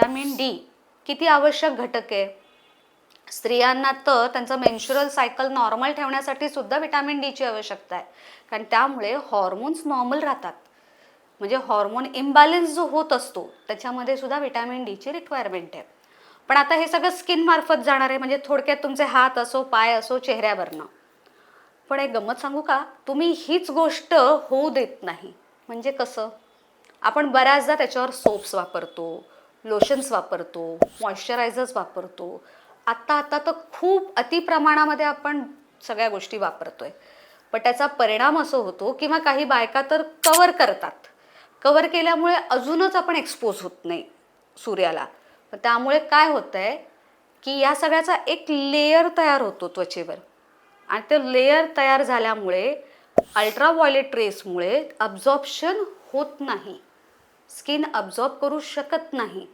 Vitamin D किती आवश्यक घटक आहे? स्त्रियांना तर त्यांचं मेन्शुरल सायकल नॉर्मल ठेवण्यासाठी सुद्धा व्हिटॅमिन डीची आवश्यकता आहे. कारण त्यामुळे हॉर्मोन्स नॉर्मल राहतात. म्हणजे हॉर्मोन इम्बॅलन्स जो होत असतो त्याच्यामध्ये सुद्धा व्हिटॅमिन डीची रिक्वायरमेंट आहे. पण आता हे सगळं स्किन मार्फत जाणार आहे म्हणजे थोडक्यात तुमचे हात असो पाय असो चेहऱ्यावरनं. पण एक गंमत सांगू का? तुम्ही हीच गोष्ट होऊ देत नाही. म्हणजे कसं? आपण बऱ्याचदा त्याच्यावर सोप्स वापरतो लोशन्स वापरतो मॉइश्चरायझर्स वापरतो. आत्ता आता तर खूप अतिप्रमाणामध्ये आपण सगळ्या गोष्टी वापरतोय. पण त्याचा परिणाम असं होतो किंवा काही बायका तर कवर करतात. कवर केल्यामुळे अजूनच आपण एक्सपोज होत नाही सूर्याला. पण त्यामुळे काय होतं आहे की या सगळ्याचा एक लेयर तयार होतो त्वचेवर. आणि ते लेयर तयार झाल्यामुळे अल्ट्राव्हायलेट रेसमुळे अब्झॉर्प्शन होत नाही. स्किन अब्झॉर्ब करू शकत नाही.